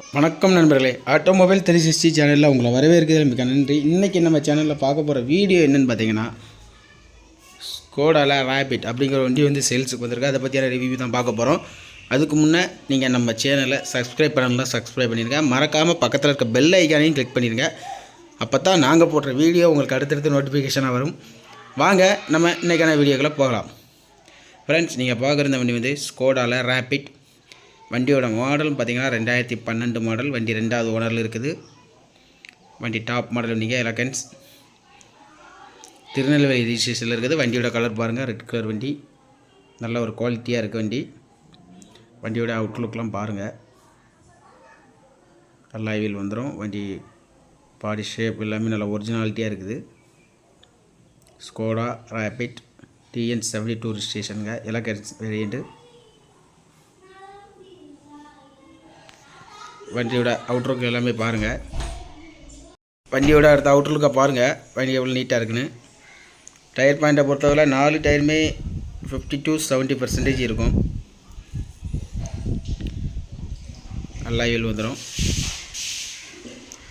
வணக்கம் நண்பர்களே. Automobile three sixty சேனலில் உங்களை வரவேற்கிறது மிக நன்றி. இன்றைக்கி நம்ம சேனலில் பார்க்க போகிற வீடியோ என்னென்னு பார்த்தீங்கன்னா ஸ்கோடால ரேபிட் அப்படிங்கிற வண்டி வந்து சேல்ஸுக்கு வந்திருக்கு. அதை பற்றியான ரிவ்யூ தான் பார்க்க போகிறோம் அதுக்கு முன்னே நீங்கள் நம்ம சேனலை சப்ஸ்கிரைப் பண்ணலாம் சப்ஸ்கிரைப் பண்ணிடுங்க மறக்காமல் பக்கத்தில் இருக்க பெல் ஐக்கானையும் கிளிக் பண்ணிடுங்க அப்போ தான் நாங்கள் போடுற வீடியோ உங்களுக்கு அடுத்தடுத்து நோட்டிஃபிகேஷனாக வரும். வாங்க நம்ம இன்றைக்கான வீடியோக்களை போகலாம். ஃப்ரெண்ட்ஸ் நீங்கள் பார்க்குற இந்த வண்டி வந்து ஸ்கோடால ரேபிட் வண்டியோட மாடல் பார்த்தீங்கன்னா ரெண்டாயிரத்தி பன்னெண்டு மாடல் வண்டி ரெண்டாவது ஓனரில் இருக்குது. வண்டி டாப் மாடல் வண்டிங்க எலகன்ஸ் திருநெல்வேலி ரிஜிஸ்ட்ரேஷனில் இருக்குது. வண்டியோட கலர் பாருங்கள் ரெட் கலர் வண்டி. நல்ல ஒரு குவாலிட்டியாக இருக்குது வண்டி. வண்டியோட அவுட்லுக்லாம் பாருங்கள் நல்லா வீல் வந்துடும் வண்டி பாடி ஷேப் எல்லாமே நல்லா ஒரிஜினாலிட்டியாக இருக்குது. Skoda Rapid TN seventy two ரிஜிஸ்ட்ரேஷனுங்க elegance variant வண்டியோட அவுட்லுக் எல்லாமே பாருங்கள் வண்டியோட அடுத்த அவுட்ருக்காக பாருங்கள் வண்டி எவ்வளோ நீட்டாக இருக்குன்னு. டயர் பாயிண்ட்டை பொறுத்தவரை நாலு டயருமே ஃபிஃப்டி டு செவன்ட்டி பர்சன்டேஜ் இருக்கும். நல்லா எழு வந்துடும்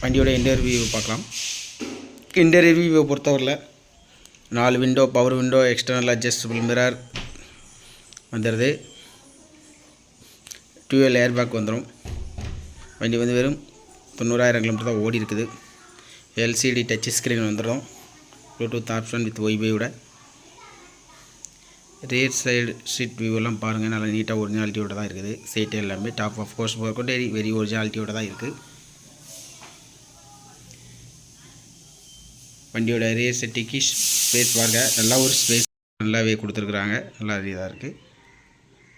வண்டியோட இன்டர்வியூ பார்க்கலாம். இன்டர்வியூவை பொறுத்தவரையில் நாலு window power window external adjustable mirror வந்துடுது டூவெல் ஏர் பேக் வந்துடும் வண்டி வந்து வெறும் தொண்ணூறாயிரம் கிலோமீட்டர் தான் ஓடி இருக்குது. எல்சிடி டச் ஸ்க்ரீன் வந்துடும் ப்ளூடூத் ஆப்ஷன் வித் ஒய்பையோட ரேர் சைடு சீட் வியூவெல்லாம் பாருங்கள் நல்லா நீட்டாக ஒரிஜினாலிட்டியோட தான் இருக்குது. சீட்டு எல்லாமே டாப் ஆஃப் கோர்ஸ் போகிறக்கும் வெரி வெரி ஒரிஜினாலிட்டியோட தான் இருக்குது வண்டியோட ரியர் செட்டிக்கு ஸ்பேஸ் பாருங்கள் நல்லா ஒரு ஸ்பேஸ் நல்லாவே கொடுத்துருக்குறாங்க. நல்லா இதாக இருக்குது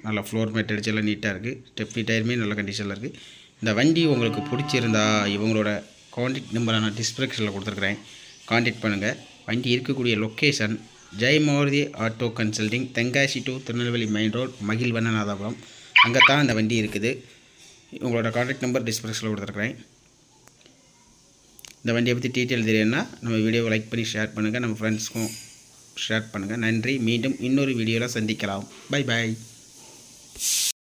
நல்லா ஃப்ளோர் மேட் அடிச்செல்லாம் நீட்டாக இருக்குது ஸ்டெப்னி டயருமே நல்ல கண்டிஷனில் இருக்குது இந்த வண்டி உங்களுக்கு பிடிச்சிருந்தா இவங்களோட காண்டாக்ட் நம்பரை நான் டிஸ்கிரிப்ஷனில் கொடுத்துருக்குறேன். காண்டாக்ட் பண்ணுங்கள் வண்டி இருக்கக்கூடிய location Jai Maruti auto consulting Tenkasi to Tirunelveli main road Magizhvannanathapuram அங்கே தான் இந்த வண்டி இருக்குது. உங்களோட காண்டாக்ட் நம்பர் டிஸ்கிரிப்ஷனில் கொடுத்துருக்குறேன். இந்த வண்டியை பற்றி டீட்டெயில் தெரியும்னா நம்ம வீடியோவை லைக் பண்ணி ஷேர் பண்ணுங்கள் நம்ம ஃப்ரெண்ட்ஸ்க்கும் ஷேர் பண்ணுங்கள் நன்றி. மீண்டும் இன்னொரு வீடியோவில் சந்திக்கலாம். Bye bye